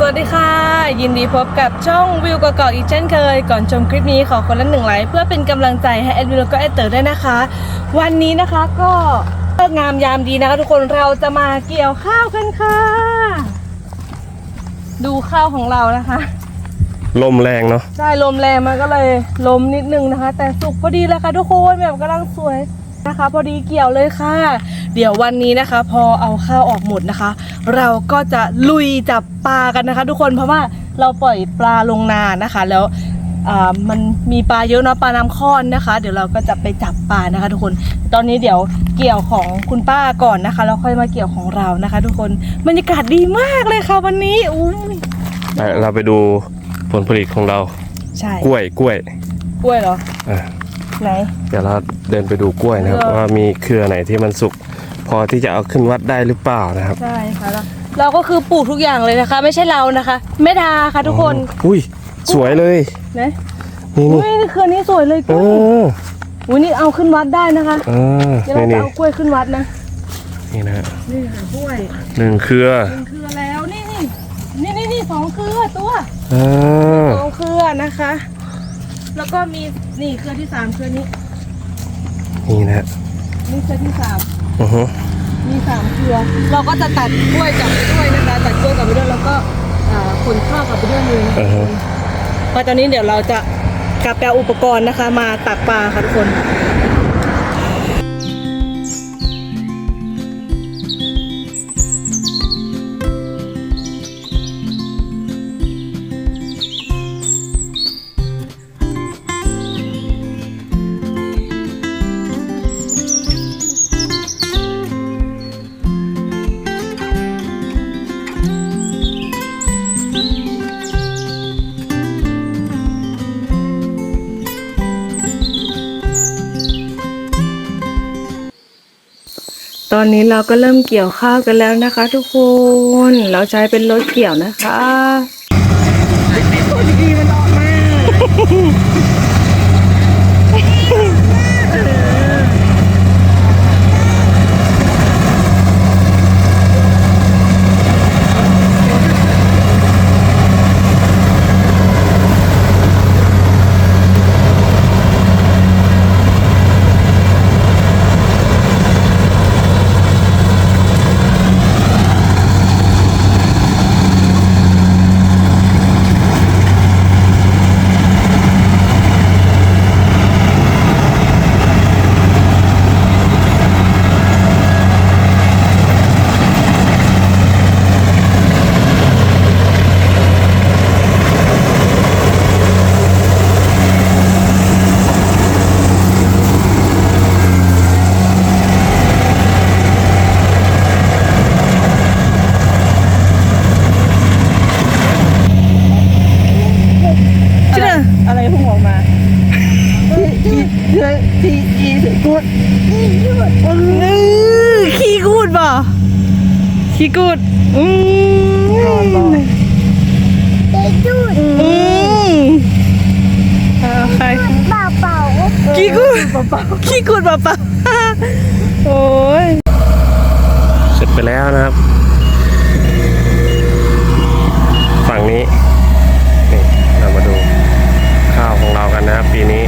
สวัสดีค่ะ ยินดีพบกับช่องวิวกอกๆอีกเช่นเคย ก่อนชมคลิปนี้ขอคนละหนึ่งไลค์เพื่อเป็นกำลังใจให้แอดวิวแล้วก็แอดเตอร์ด้วยนะคะ วันนี้นะคะก็เลิกงามยามดีนะคะทุกคนเราจะมาเกี่ยวข้าวกันค่ะ ดูข้าวของเรานะคะ ลมแรงเนาะใช่ลมแรงมันก็เลยลมนิดนึงนะคะ แต่สุกพอดีเลยค่ะทุกคนแบบกำลังสวย นะคะ พอดีเกี่ยวเลยค่ะ เดี๋ยววันนี้นะคะ พอเอาข้าวออกหมดนะคะ เราก็จะลุยจับปลากันนะคะ ทุกคนเพราะว่าเราปล่อยปลาลงนานะคะ แล้วอ่ามันมีปลาเยอะเนาะปลาน้ำค้อนนะคะ เดี๋ยวเราก็จะไปจับปลานะคะ ทุกคน ตอนนี้เดี๋ยวเกี่ยวของคุณป้าก่อนนะคะแล้วค่อยมาเกี่ยวของเรานะคะ ทุกคนบรรยากาศดีมากเลยค่ะวันนี้อุ้ยไปเราไปดูผลผลิตของเรา ใช่กล้วยกล้วย กล้วยเหรออะ ไหน เดี๋ยวเราเดินไปดูกล้วยนะครับ เออ ว่ามีเครือไหนที่มันสุก พอที่จะเอาขึ้นวัดได้หรือเปล่านะครับใช่ค่ะแล้วเราก็คือปลูกทุกอย่างเลยนะคะ ไม่ใช่เรานะคะแม่ดาค่ะทุกคนอุ้ยสวยเลย นะนี่อุ้นี่ยนี่เครือนี้สวยเลยกเอล้วยออุ้ยนี่เอาขึ้นวัดได้นะคะเออเดี๋ยวเรานี่จะนี่เอากล้วยขึ้นวัดนะนี่นะนี่ค่ะกล้วยหนึ่งเครือหนึ่งเครือแล้วนี่นี่นี่นี่นี่สองเครือตัว เออ สองเครือนะคะ แล้วก็มี นี่เครือที่สามเครือนี้นี่นะนี่เครือที่สามอือฮึมีสามเครือ เราก็จะตัดกล้วยกลับไปด้วยนะคะตัดกล้วยกลับไปด้วยแล้วก็อ่าขนข้าวกลับไปด้วยเลยอือฮึพอตอนนี้เดี๋ยวเราจะกลับไปเอาอุปกรณ์นะคะ มาตักปลาค่ะทุกคน ตอนนี้เราก็เริ่มเกี่ยวข้าวกันแล้วนะคะ ทุกคน เราใช้เป็นรถเกี่ยวนะคะดีมันออกมาอะไรอะไรพุ่งออกมา ขี้กูดป่ะขี้กูดอืมอืมเอาใครขี้กูดขี้กูดเปล่าๆโอ้ยเสร็จไปแล้วนะครับ ฝั่งนี้นี่เรามาดูข้าวของเรากันนะครับปีนี้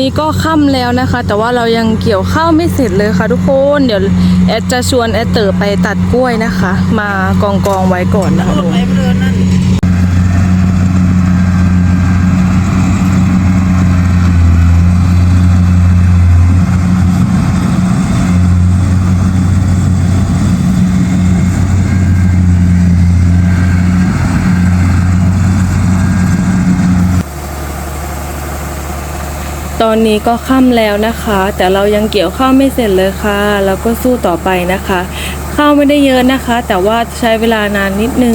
นี้ก็ค่ำแล้วนะคะ แต่ว่าเรายังเกี่ยวข้าวไม่เสร็จเลยค่ะทุกคน เดี๋ยวแอดจะชวนแอดเต๋อไปตัดกล้วยนะคะ มากองกองไว้ก่อนนะคะทุกคน ตอนนี้ก็ค่ำแล้วนะคะ แต่เรายังเกี่ยวข้าวไม่เสร็จเลยค่ะ เราก็สู้ต่อไปนะคะ ข้าวไม่ได้เยอะนะคะ แต่ว่าใช้เวลานานนิดนึง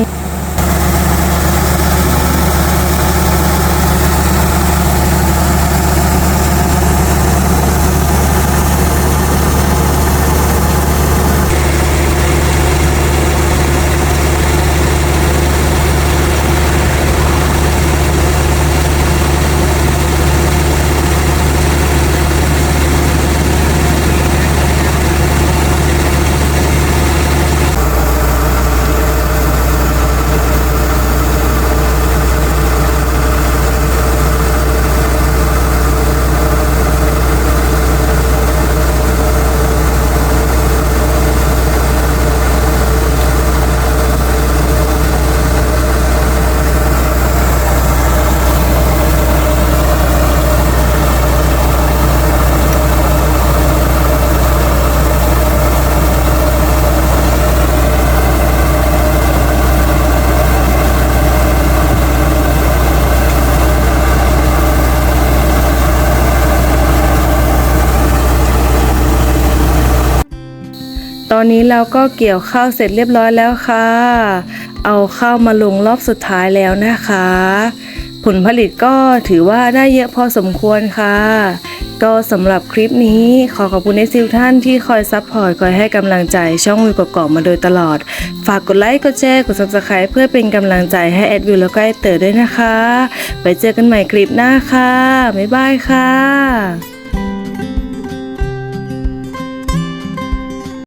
ตอนนี้เราก็เกี่ยวข้าวเสร็จเรียบร้อยแล้วค่ะ เอาข้าวมาลงรอบสุดท้ายแล้วนะคะ ผลผลิตก็ถือว่าได้เยอะพอสมควรค่ะ ก็สำหรับคลิปนี้ขอขอบคุณในซิลท่านที่คอยซัพพอร์ตคอยให้กำลังใจช่องวิวกกอกมาโดยตลอด ฝากกดไลค์ กดแชร์ กด subscribe เพื่อเป็นกำลังใจให้แอดวิวแล้วก็แอดเตอร์ด้วยนะคะ ไปเจอกันใหม่คลิปหน้าค่ะ บ๊ายบายค่ะ